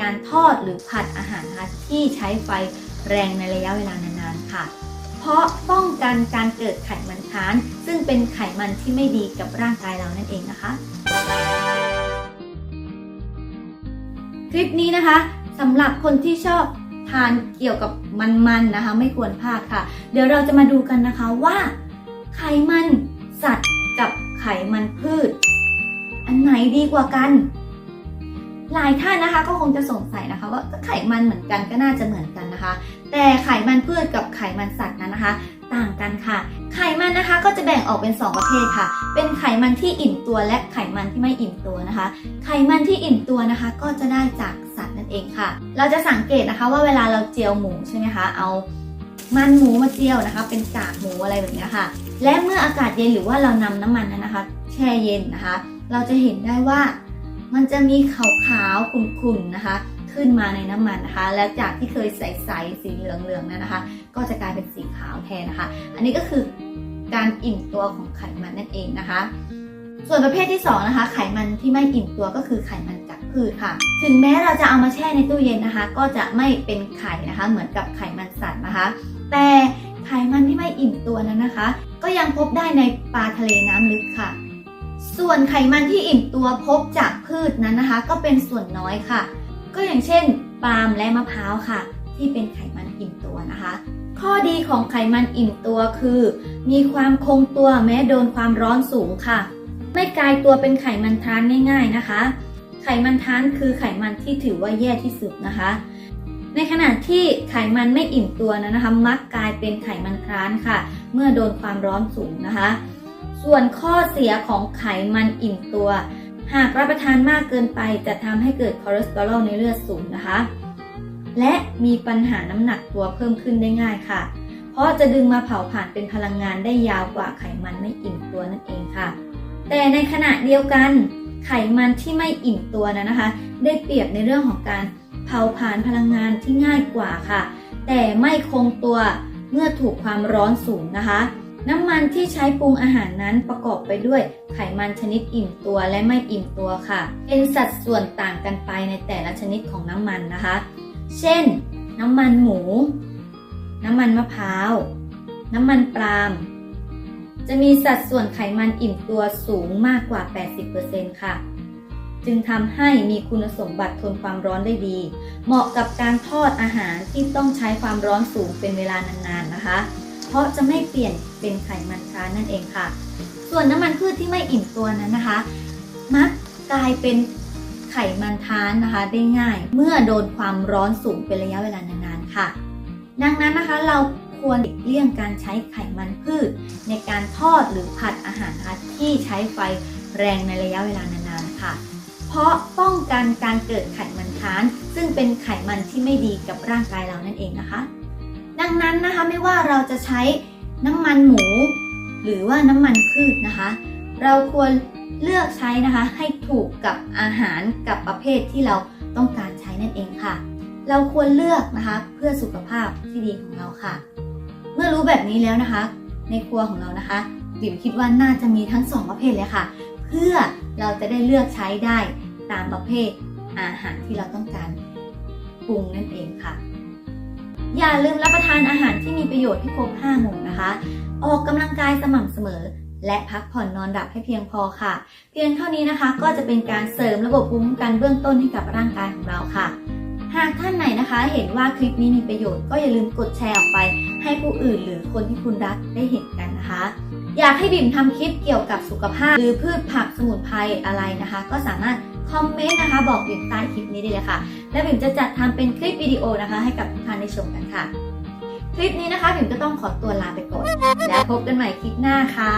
การทอดหรือผัดอาหารนะคะที่ใช้ไฟแรงในระยะเวลานานๆค่ะ เพราะป้องกันการเกิดไขมันค้าน ซึ่งเป็นไขมันที่ไม่ดีกับร่างกายเรานั่นเองนะคะ คลิปนี้นะคะสำหรับคนที่ชอบทานเกี่ยวกับมันๆนะคะ ไม่ควรพลาดค่ะ เดี๋ยวเราจะมาดูกันนะคะว่า ไขมันสัตว์กับไขมันพืช อันไหนดีกว่ากัน หลายท่านนะคะก็คงจะสงสัยนะคะ ว่าก็ไขมันเหมือนกันก็น่าจะเหมือนกันนะคะ แต่ไขมันพืชกับไขมันสัตว์นั้นนะคะ ต่างกันค่ะ ไขมันนะคะก็จะแบ่งออกเป็น 2 ประเภทค่ะ เป็นไขมันที่อิ่มตัวและไขมันที่ไม่อิ่มตัวนะคะ ไขมันที่อิ่มตัวนะคะ ก็จะได้จากสัตว์นั่นเองค่ะ เราจะสังเกตนะคะว่าเวลาเราเจียวหมูใช่ไหมคะเอามันหมูมาเจียวนะคะ เป็นกากหมูอะไรแบบนี้ค่ะ และเมื่ออากาศเย็นหรือว่าเรานำน้ำมันนั้นนะคะ แช่เย็นนะคะ เราจะเห็นได้ว่า มันจะมีขาวๆขุ่นๆนะคะ ขึ้นมาในน้ำมันนะคะ แล้วจากที่เคยใสๆสีเหลืองๆนั้นนะคะ ก็จะกลายเป็นสีขาวแทนนะคะ อันนี้ก็คือการอิ่มตัวของไขมันนั่นเองนะคะ ส่วนประเภทที่ 2 นะคะ ไขมันที่ไม่อิ่มตัวก็คือไขมันจากพืชค่ะ ถึงแม้เราจะเอามาแช่ในตู้เย็นนะคะ ก็จะไม่เป็นไข่นะคะ เหมือนกับไขมันสัตว์นะคะ แต่ไขมันที่ไม่อิ่มตัวนั้นนะคะ ก็ยังพบได้ในปลาทะเลน้ำลึกค่ะ ส่วนไขมันที่อิ่มตัวพบจากพืชนั้นนะคะ ก็เป็นส่วนน้อยค่ะ ก็อย่างเช่นปาล์มและมะพร้าวค่ะ ที่เป็นไขมันอิ่มตัวนะคะ ข้อดีของไขมันอิ่มตัวคือ มีความคงตัวแม้โดนความร้อนสูงค่ะ ไม่กลายตัวเป็นไขมันทรานง่าย ๆนะคะ ไขมันทรานคือไขมันที่ถือว่าแย่ที่สุดนะคะ ในขณะที่ไขมันไม่อิ่มตัวนั้นนะคะ มักกลายเป็นไขมันทรานค่ะ เมื่อโดนความร้อนสูงนะคะ ส่วนข้อเสียของไขมันอิ่มตัว หากรับประทานมากเกินไปจะทำให้เกิดคอเลสเตอรอลในเลือดสูงนะคะ และมีปัญหาน้ำหนักตัวเพิ่มขึ้นได้ง่ายค่ะ เพราะจะดึงมาเผาผ่านเป็นพลังงานได้ยาวกว่าไขมันไม่อิ่มตัวนั่นเองค่ะ แต่ในขณะเดียวกันไขมันที่ไม่อิ่มตัวนั้นนะคะ ได้เปรียบในเรื่องของการเผาผลาญพลังงานที่ง่ายกว่าค่ะ แต่ไม่คงตัวเมื่อถูกความร้อนสูงนะคะ น้ำมันที่ใช้ปรุงอาหารนั้นประกอบไปด้วยไขมันชนิดอิ่มตัวและไม่อิ่มตัวค่ะ เป็นสัดส่วนต่างกันไปในแต่ละชนิดของน้ำมันนะคะ เช่น น้ำมันหมู น้ำมันมะพร้าว น้ำมันปาล์มจะมีสัดส่วนไขมันอิ่มตัวสูงมากกว่า 80%ค่ะ จึงทำให้มีคุณสมบัติทนความร้อนได้ดี เหมาะกับการทอดอาหารที่ต้องใช้ความร้อนสูงเป็นเวลานานๆนะคะ เพราะจะไม่เปลี่ยนเป็นไขมันทรานนั่นเองค่ะ ส่วนน้ำมันพืชที่ไม่อิ่มตัวนั้นนะคะ มักกลายเป็นไขมันทรานนะคะได้ง่าย เมื่อโดนความร้อนสูงเป็นระยะเวลานานๆค่ะ ดังนั้นนะคะเราควรหลีกเลี่ยงการใช้ไขมันพืช ในการทอดหรือผัดอาหารนะคะที่ใช้ไฟแรงในระยะเวลานานๆค่ะ เพราะป้องกันการเกิดไขมันค้าน ซึ่งเป็นไขมันที่ไม่ดีกับร่างกายเรานั่นเองนะคะ ดังนั้นนะคะไม่ว่าเราจะใช้น้ำมันหมู หรือว่าน้ำมันพืชนะคะ เราควรเลือกใช้นะคะให้ถูกกับอาหารกับประเภทที่เราต้องการใช้นั่นเองค่ะ เราควรเลือกนะคะเพื่อสุขภาพที่ดีของเราค่ะ เมื่อรู้แบบนี้แล้วนะคะ ในครัวของเรานะคะบิ่มคิดว่าน่าจะมีทั้งสองประเภทเลยค่ะ เพื่อเราจะได้เลือกใช้ได้ตามประเภทอาหารที่เราต้องการปรุงนั่นเองค่ะ อย่าลืมรับประทานอาหารที่มีประโยชน์ให้ครบ5หมู่นะคะ ออกกำลังกายสม่ำเสมอ และพักผ่อนนอนหลับให้เพียงพอค่ะ เพียงเท่านี้นะคะก็จะเป็นการเสริมระบบภูมิคุ้มกันเบื้องต้นให้กับร่างกายของเราค่ะ หากท่านไหนนะคะ เห็นว่าคลิปนี้มีประโยชน์ก็อย่าลืมกดแชร์ออกไป ให้ผู้อื่นหรือคนที่คุณรักได้เห็นกันนะคะ อยากให้บิ่มทำคลิปเกี่ยวกับสุขภาพ หรือพืชผักสมุนไพรอะไรนะคะ ก็สามารถคอมเมนต์นะคะ บอกบิ่มใต้คลิปนี้ได้เลยค่ะ และบิ่มจะจัดทำเป็นคลิปวิดีโอนะคะ ให้กับทุกท่านได้ชมกันค่ะ คลิปนี้นะคะบิ่มก็ต้องขอตัวลาไปก่อนแล้วพบกันใหม่คลิปหน้าค่ะ